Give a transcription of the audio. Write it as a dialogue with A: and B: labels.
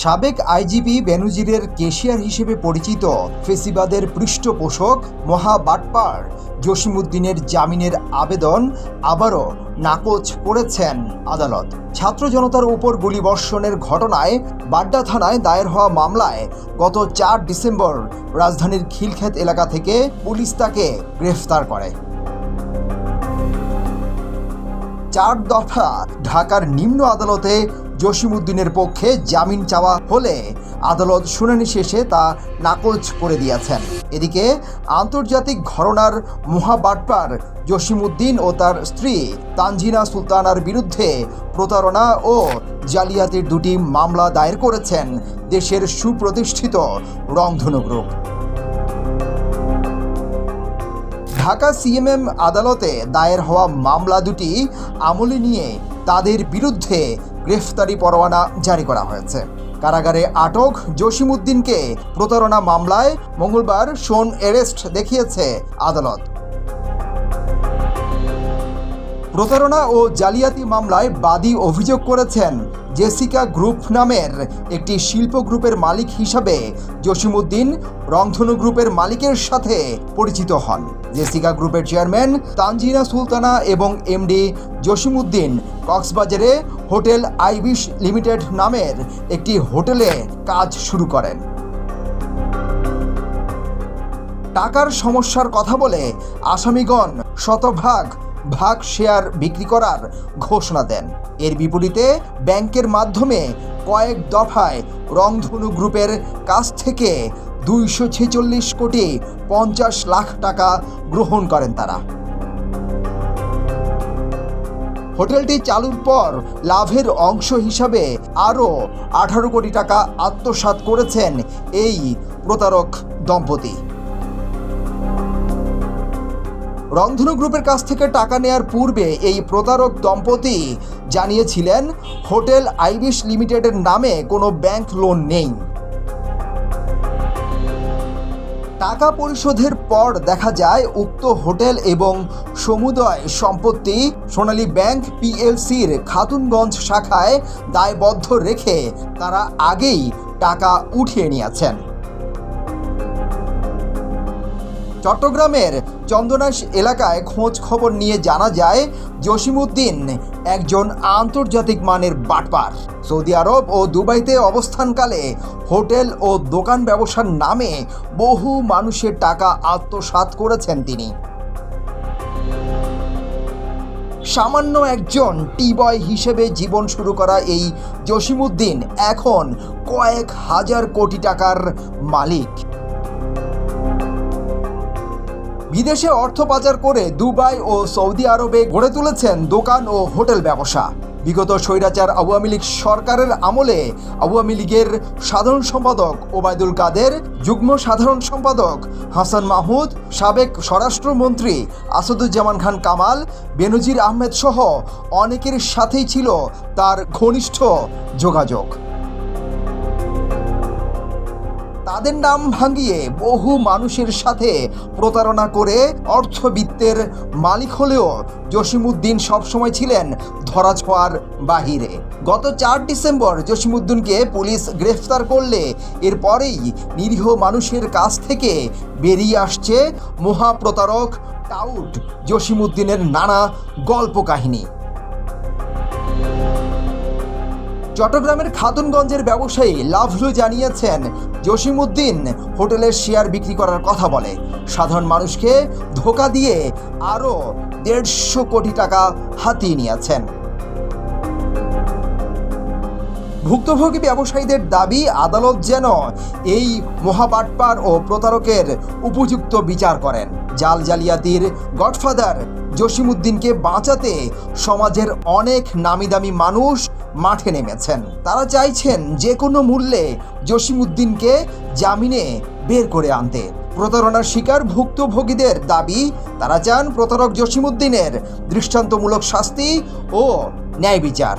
A: সাবেক IGP বেনুজিরের cashier হিসেবে পরিচিত ফেসিবাদের পৃষ্ঠপোষক মহা বাটপার জসিমুদ্দিনের জামিনের আবেদন আবারও নাকচ করেছেন আদালত। ছাত্র জনতার উপর গুলিবর্ষণের ঘটনায় বাড্ডা থানায় দায়ের হওয়া মামলায় গত চার ডিসেম্বর রাজধানীর খিলক্ষেত এলাকা থেকে পুলিশ তাকে গ্রেফতার করে। চার দফা ঢাকার নিম্ন আদালতে জসিমউদ্দিনের পক্ষে জামিন চাওয়া হলে আদালত শুনানি শেষে তা নাকচ করে দিয়েছেন। এদিকে আন্তর্জাতিক ঘরনার মহাবাটপার জসিমুদ্দিন ও তার স্ত্রী তানজিনা সুলতানার বিরুদ্ধে প্রতারণা ও জালিয়াতির দুটি মামলা দায়ের করেছেন দেশের সুপ্রতিষ্ঠিত রংধনু গ্রুপ। ঢাকা সিএমএম আদালতে দায়ের হওয়া মামলা দুটি আমলে নিয়ে তাদের বিরুদ্ধে গ্রেফতারি পরোয়ানা জারি করা হয়েছে। কারাগারে আটক জসিমউদ্দিনকে প্রতারণা মামলায় মঙ্গলবার শোন এরেস্ট দেখিয়েছে আদালত। প্রতারণা ও জালিয়াতি মামলায় বাদী অভিযোগ করেছেন জেসিকা গ্রুপ নামের একটি শিল্প গ্রুপের মালিক হিসাবে জসিমউদ্দিন রংধনু গ্রুপের মালিকের সাথে পরিচিত হন। জেসিকা গ্রুপের চেয়ারম্যান তানজিনা সুলতানা এবং এমডি জসিমউদ্দিন কক্সবাজারে হোটেল আইবিশ লিমিটেড নামের একটি হোটেলে কাজ শুরু করেন। টাকার সমস্যার কথা বলে আসামিগণ শতভাগ ভাগ শেয়ার বিক্রি করার ঘোষণা দেন। এর বিপরীতে ব্যাংকের মাধ্যমে কয়েক দফায় রংধনু গ্রুপের কাছ থেকে দুইশো ছেচল্লিশ কোটি পঞ্চাশ লাখ টাকা গ্রহণ করেন তারা। হোটেলটি চালুর পর লাভের অংশ হিসাবে আরও আঠারো কোটি টাকা আত্মসাৎ করেছেন এই প্রতারক দম্পতি। রংধনু গ্রুপের কাছ থেকে টাকা নেয়ার পূর্বে এই প্রতারক দম্পতি জানিয়েছিলেন, হোটেল আইবিশ লিমিটেডের নামে কোনো ব্যাংক লোন নেই। টাকা পরিশোধের পর দেখা যায়, উক্ত হোটেল এবং সমুদয় সম্পত্তি সোনালী ব্যাংক পিএলসির খাতুনগঞ্জ শাখায় দায়বদ্ধ রেখে তারা আগেই টাকা উঠিয়ে নিয়েছেন। চট্টগ্রামের চন্দনাশ এলাকায় খোঁজ খবর নিয়ে জানা যায়, জসিমউদ্দিন একজন আন্তর্জাতিক মানের বাটপার। সৌদি আরব ও দুবাইতে অবস্থানকালে হোটেল ও দোকান ব্যবসার নামে বহু মানুষের টাকা আত্মসাৎ করেছেন তিনি। সামান্য একজন টি বয় হিসেবে জীবন শুরু করা এই জসিমউদ্দিন এখন কয়েক হাজার কোটি টাকার মালিক। বিদেশে অর্থ পাচার করে দুবাই ও সৌদি আরবে গড়ে তুলেছেন দোকান ও হোটেল ব্যবসা। বিগত স্বৈরাচার আওয়ামী লীগ সরকারের আমলে আওয়ামী লীগের সাধারণ সম্পাদক ওবায়দুল কাদের, যুগ্ম সাধারণ সম্পাদক হাসান মাহমুদ, সাবেক স্বরাষ্ট্রমন্ত্রী আসাদুজ্জামান খান কামাল, বেনজির আহমেদ সহ অনেকের সাথেই ছিল তার ঘনিষ্ঠ যোগাযোগ। তাদের নাম ভাঙিয়ে বহু মানুষের সাথে প্রতারণা করে অর্থবিত্তের মালিক হলেও জসিমউদ্দিন সবসময় ছিলেন ধরাছোঁয়ার বাহিরে। গত চার ডিসেম্বর জসিমউদ্দিনকে পুলিশ গ্রেফতার করলে এরপরেই নিরীহ মানুষের কাছ থেকে বেরিয়ে আসছে মহাপ্রতারক টাউট জসিমউদ্দিনের নানা গল্প কাহিনী চট্টগ্রামের খাতুনগঞ্জের ব্যবসায়ী লাভলু জানিয়েছেন, জসিমউদ্দিন হোটেলের শেয়ার বিক্রি করার কথা বলে। সাধারণ মানুষকে ধোকা দিয়ে আরও দেড়শো কোটি টাকা হাতিয়ে নিয়েছেন। ভুক্তভোগী ব্যবসায়ীদের দাবি, আদালত যেন এই মহাপাটপার ও প্রতারকের উপযুক্ত বিচার করেন। জাল জালিয়াতির গডফাদার জসিমুদ্দিনকে বাঁচাতে সমাজের অনেক নামি দামি মানুষ মাঠে নেমেছেন। তারা চাইছেন যে কোনো মূল্যে জসিমুদ্দিনকে জামিনে বের করে আনতে। প্রতারণার শিকার ভুক্তভোগীদের দাবি, তারা চান প্রতারক জসিমুদ্দিনের দৃষ্টান্তমূলক শাস্তি ও ন্যায় বিচার।